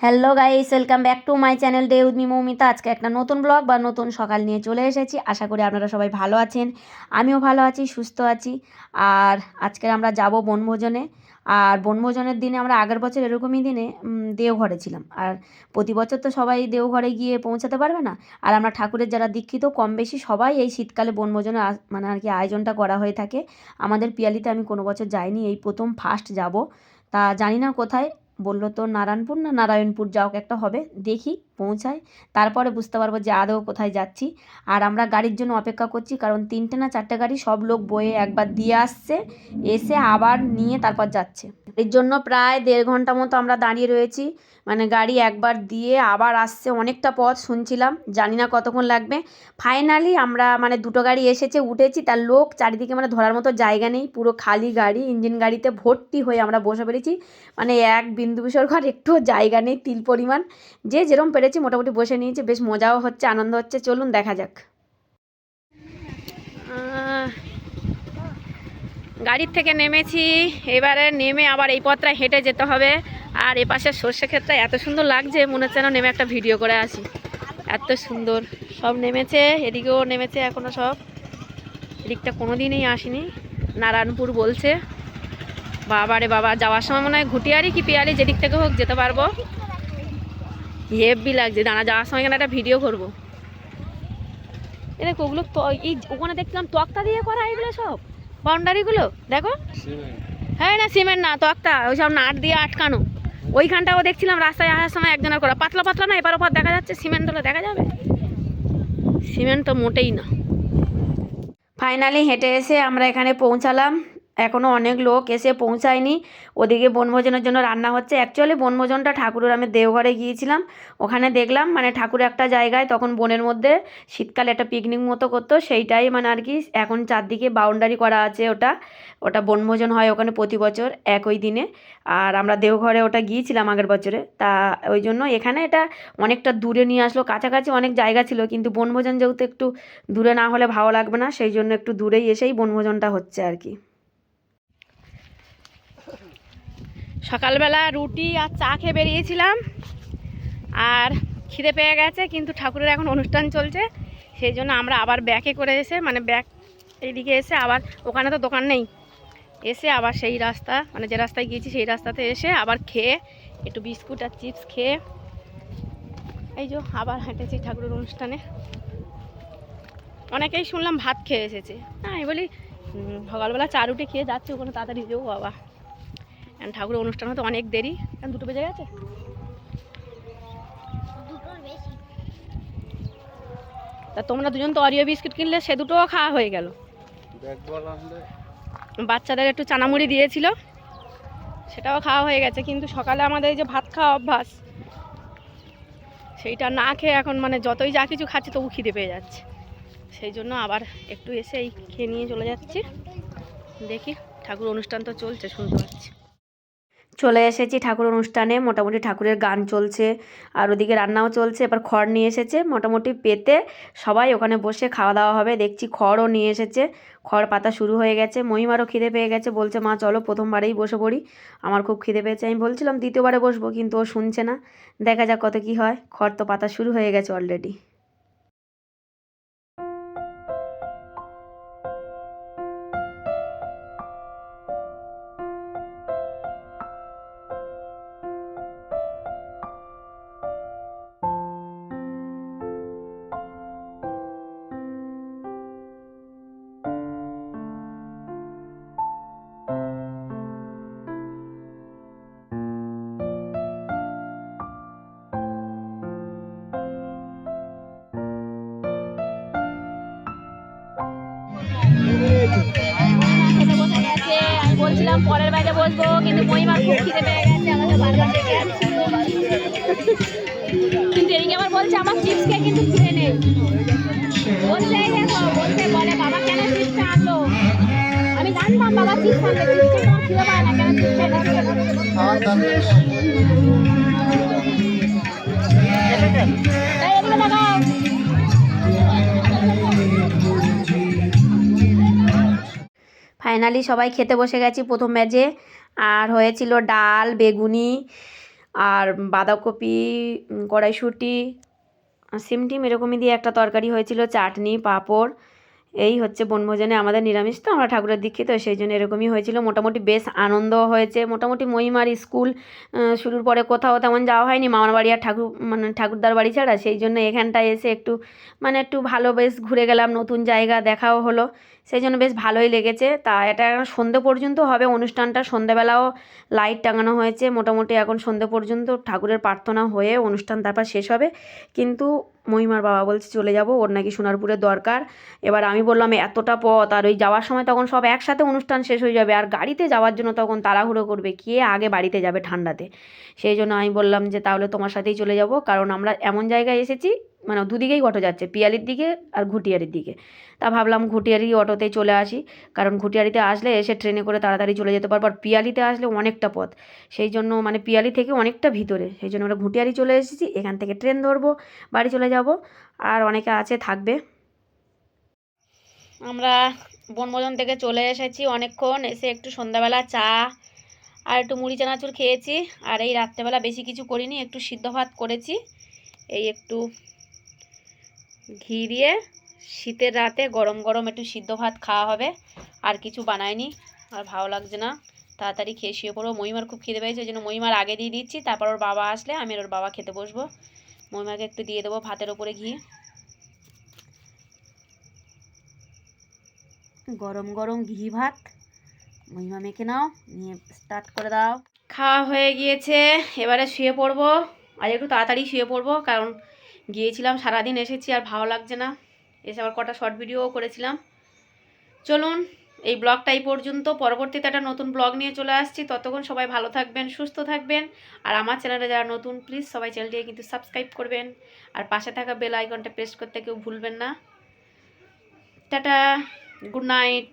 Hello guys, welcome back to my channel day with me Moumita আজকে একটা নতুন blog বা নতুন সকাল নিয়ে চলে এসেছি। আশা করি আপনারা সবাই ভালো আছেন, আমিও ভালো আছি, সুস্থ আছি। আর আজকে আমরা যাব বনভোজনে। আর বনভোজনের দিনে আমরা আগের বছর এরকমই দিনে দেওঘরে ছিলাম। আর প্রতি বছর তো সবাই দেওঘরে গিয়ে পৌঁছাতে পারবে না। আর আমরা ঠাকুরের যারা দীক্ষিত, কম বেশি সবাই এই শীতকালে বনভোজনের মানে আর কি আয়োজনটা করা হয়ে থাকে। আমাদের পিয়ালিতে আমি কোনো বছর যাইনি, এই প্রথম ফার্স্ট যাব। তা জানি না কোথায়। বলল তো নারায়ণপুর না নারায়ণপুর যাওক একটা হবে দেখি। পৌঁছাই তারপরে বুঝতে পারব যে আদৌ কোথায় যাচ্ছি। আর আমরা গাড়ির জন্য অপেক্ষা করছি, কারণ তিনটে না চারটে গাড়ি সব লোক বয়ে একবার দিয়ে আসছে, এসে আবার নিয়ে তারপর যাচ্ছে। এর জন্য প্রায় দেড় ঘণ্টা মতো আমরা দাঁড়িয়ে রয়েছি। মানে গাড়ি একবার দিয়ে আবার আসছে, অনেকটা পথ শুনছিলাম, জানি না কতক্ষণ লাগবে। ফাইনালি আমরা মানে দুটো গাড়ি এসেছে, উঠেছি, তার লোক চারিদিকে মানে ধরার মতো জায়গা নেই, পুরো খালি গাড়ি, ইঞ্জিন গাড়িতে ভর্তি হয়ে আমরা বসে পেরেছি। মানে এক বিন্দু বিসর্গ আর একটুও জায়গা নেই তিল পরিমাণ। যে যেরকম পেরেছি মোটামুটি বসে নিয়েছি, বেশ মজাও হচ্ছে, আনন্দ হচ্ছে। চলুন, দেখা যাক। গাড়ির থেকে নেমেছি, এবারে নেমে আবার এই পথটা হেঁটে যেতে হবে। আর এপাশে সর্ষে ক্ষেত্রে এত সুন্দর লাগছে, মনে হচ্ছে নেমে একটা ভিডিও করে আসি। এত সুন্দর, সব নেমেছে, এদিকেও নেমেছে এখনও সব। এদিকটা কোনো দিনই আসেনি। নারায়ণপুর বলছে, বাবারে বাবা, যাওয়ার সময় মনে হয় ঘুটিয়ারি কি পিয়ারি যেদিক থেকে হোক যেতে পারব। হেভি লাগছে। দাঁড়া, যাওয়ার সময় এখানে একটা ভিডিও করব। দেখো, ওগুলো এই ওখানে দেখলাম তক্তা দিয়ে করা, এগুলো সব। বাউন্ডারিগুলো, দেখো? হ্যাঁ না, সিমেন্ট না, তক্তা। ওই সব নাট দিয়ে আটকানো। ওইখানটাও দেখছিলাম, রাস্তায় আসার সময় একজনের করা। পাতলা পাতলা না এবার ওপর দেখা যাচ্ছে, সিমেন্ট হলে দেখা যাবে। সিমেন্ট তো মোটেই না। ফাইনালি হেঁটে এসে আমরা এখানে পৌঁছালাম। এখনও অনেক লোক এসে পৌঁছায়নি। ওদিকে বনভোজনের জন্য রান্না হচ্ছে। অ্যাকচুয়ালি বনভোজনটা ঠাকুরের আমি দেওঘরে গিয়েছিলাম। ওখানে দেখলাম মানে ঠাকুর একটা জায়গায় তখন বনের মধ্যে শীতকালে একটা পিকনিক মতো করতো। সেইটাই মানে আর কি এখন চারদিকে বাউন্ডারি করা আছে ওটা। ওটা বনভোজন হয় ওখানে প্রতি বছর একই দিনে। আর আমরা দেওঘরে ওটা গিয়েছিলাম আগের বছরে। তা ওই জন্য এখানে এটা অনেকটা দূরে নিয়ে আসলো। কাছাকাছি অনেক জায়গা ছিল কিন্তু বনভোজন যেহেতু একটু দূরে না হলে ভালো লাগবে না। সেই জন্য একটু দূরেই এসেই বনভোজনটা হচ্ছে আর কি। সকালবেলা রুটি আর চা খেয়ে বেরিয়েছিলাম আর খিদে পেয়ে গেছে, কিন্তু ঠাকুরের এখন অনুষ্ঠান চলছে। সেই জন্য আমরা আবার ব্যাকে করে এসে মানে ব্যাক এইদিকে এসে আবার, ওখানে তো দোকান নেই। এসে আবার সেই রাস্তা মানে যে রাস্তায় গিয়েছি সেই রাস্তাতে এসে আবার খেয়ে, একটু বিস্কুট আর চিপস খেয়ে, এই যে আবার হেঁটেছি ঠাকুরের অনুষ্ঠানে। অনেকেই শুনলাম ভাত খেয়ে এসেছে। হ্যাঁ আমি বলি সকালবেলা চা রুটি খেয়ে যাচ্ছে, ওখানে তাড়াতাড়ি যেও বাবা। ঠাকুরের অনুষ্ঠান হতে অনেক দেরি। এখন দুটো বেজে গেছে? তা তোমরা দুজন তো অরিও বিস্কুট কিনলে সে দুটোও খাওয়া হয়ে গেল। বাচ্চাদের একটু চানামুড়ি দিয়েছিল সেটাও খাওয়া হয়ে গেছে। কিন্তু সকালে আমাদের এই যে ভাত খাওয়া অভ্যাস সেইটা না খেয়ে এখন মানে যতই যা কিছু খাচ্ছে তবু খিদে পেয়ে যাচ্ছে। সেই জন্য আবার একটু এসে এই খেয়ে নিয়ে চলে যাচ্ছি। দেখি ঠাকুর অনুষ্ঠান তো চলছে শুনতে পাচ্ছি। চলে এসেছি ঠাকুর অনুষ্ঠানে। মোটামুটি ঠাকুরের গান চলছে আর ওদিকে রান্নাও চলছে। এবার খড় নিয়ে এসেছে মোটামুটি পেতে। সবাই ওখানে বসে খাওয়া দাওয়া হবে। দেখছি খড়ও নিয়ে এসেছে। খড় পাতা শুরু হয়ে গেছে। মহিমারও খিদে পেয়ে গেছে। বলছে, মা, চলো প্রথমবারেই বসে পড়ি। আমার খুব খিদে পেয়েছে। আমি বলছিলাম, দ্বিতীয়বারে বসবো। কিন্তু ও শুনছে না। দেখা যাক কত কি হয়। খড় তো পাতা শুরু হয়ে গেছে অলরেডি আমি বলছিলাম পরের বাইরে বসবো, কিন্তু মহিমার খুব খিদে পেয়ে গেছে, আমাকে বারবার আনছে। কিন্তু এদিকে আবার বলছে, আমার চিপস খেয়ে কিন্তু খিদে নেই বলছে দেখো, বলছে, বলে, বাবা, কেন চিপসটা আনলো? আমি জানতাম, বাবা চিপস আনলে চিপস খেয়ে তোমার খিদে পায় না, কেন চিপস ফাইনালি সবাই খেতে বসে গেছি প্রথম ব্যাচে আর হয়েছিল ডাল, বেগুনি আর বাঁধাকপি কড়াইশুটি কড়াইশুঁটি। সিম টিম এরকমই দিয়ে একটা তরকারি হয়েছিল, চাটনি, পাঁপড়। এই হচ্ছে বনভোজনে আমাদের নিরামিষ তো, আমরা ঠাকুরের দীক্ষিত, সেই জন্য এরকমই হয়েছিল। মোটামুটি বেশ আনন্দ হয়েছে। মোটামুটি মহিমার স্কুল শুরুর পরে কোথাও তেমন যাওয়া হয়নি। মামার বাড়ি আর ঠাকুর মানে ঠাকুরদার বাড়ি ছাড়া, সেই জন্য এখানটায় এসে একটু মানে একটু ভালো বেশ ঘুরে গেলাম, নতুন জায়গা দেখাও হলো। সেই জন্য বেশ ভালোই লেগেছে। তা এটা এখন সন্ধে পর্যন্ত হবে, অনুষ্ঠানটা সন্ধেবেলাও লাইট টাঙানো হয়েছে। মোটামুটি এখন সন্ধে পর্যন্ত ঠাকুরের প্রার্থনা হয়ে অনুষ্ঠান তারপর শেষ হবে। কিন্তু মহিমার বাবা বলছে, চলে যাব, ওর নাকি সোনারপুরে দরকার। এবার আমি বললাম, এতটা পথ। আর ওই যাওয়ার সময় তখন সব একসাথে অনুষ্ঠান শেষ হয়ে যাবে। আর গাড়িতে যাওয়ার জন্য তখন তাড়াহুড়ো করবে, কে আগে বাড়িতে যাবে ঠান্ডাতে? সেই জন্য আমি বললাম যে, তাহলে তোমার সাথেই চলে যাব, কারণ আমরা এমন জায়গায় এসেছি মানে দুদিকেই অটো যাচ্ছে, পিয়ালির দিকে আর ঘুটিয়ারির দিকে। তা ভাবলাম ঘুটিয়ারি অটোতেই চলে আসি, কারণ ঘুটিয়ারিতে আসলে এসে ট্রেনে করে তাড়াতাড়ি চলে যেতে পারব, আর পিয়ালিতে আসলে অনেকটা পথ। সেই জন্য মানে পিয়ালি থেকে অনেকটা ভিতরে, সেই জন্য আমরা ঘুটিয়ারি চলে এসেছি, এখান থেকে ট্রেন ধরবো, বাড়ি চলে যাব, আর অনেকে আছে, থাকবে। আমরা বনভোজন থেকে চলে এসেছি অনেকক্ষণ, এসে একটু সন্ধ্যাবেলা চা আর একটু মুড়ি চানাচুর খেয়েছি, আর এই রাত্রেবেলা বেশি কিছু করিনি, একটু সিদ্ধ ভাত করেছি, এই একটু ঘি দিয়ে শীতের রাতে গরম গরম একটু সিদ্ধ ভাত খাওয়া হবে। আর কিছু বানায়নি আর ভালো লাগছে না। তাড়াতাড়ি খেয়ে শুয়ে পড়ব মহিমার খুব খিদে পেয়েছে ওই জন্য মহিমার আগে দিয়ে দিচ্ছি তারপর ওর বাবা আসলে আমি ওর বাবা খেতে বসবো। মহিমাকে একটু দিয়ে দেবো ভাতের ওপরে ঘি। গরম গরম ঘি ভাত। মহিমা মেখে নাও নিয়ে স্টার্ট করে দাও। খাওয়া হয়ে গিয়েছে এবারে শুয়ে পড়ব। আজ একটু তাড়াতাড়ি শুয়ে পড়ব কারণ গিয়েছিলাম, সারাদিন এসেছি আর ভালো লাগছে না। এসে আবার কটা শর্ট ভিডিও করেছিলাম। চলুন, এই ব্লগটা এই পর্যন্ত। পরবর্তীতে একটা নতুন ব্লগ নিয়ে চলে আসছি। ততক্ষণ সবাই ভালো থাকবেন, সুস্থ থাকবেন। আর আমার চ্যানেলে যারা নতুন প্লিজ সবাই চ্যানেলটিকে কিন্তু সাবস্ক্রাইব করবেন। আর পাশে থাকা বেল আইকনটা প্রেস করতে কেউ ভুলবেন না। Tata good night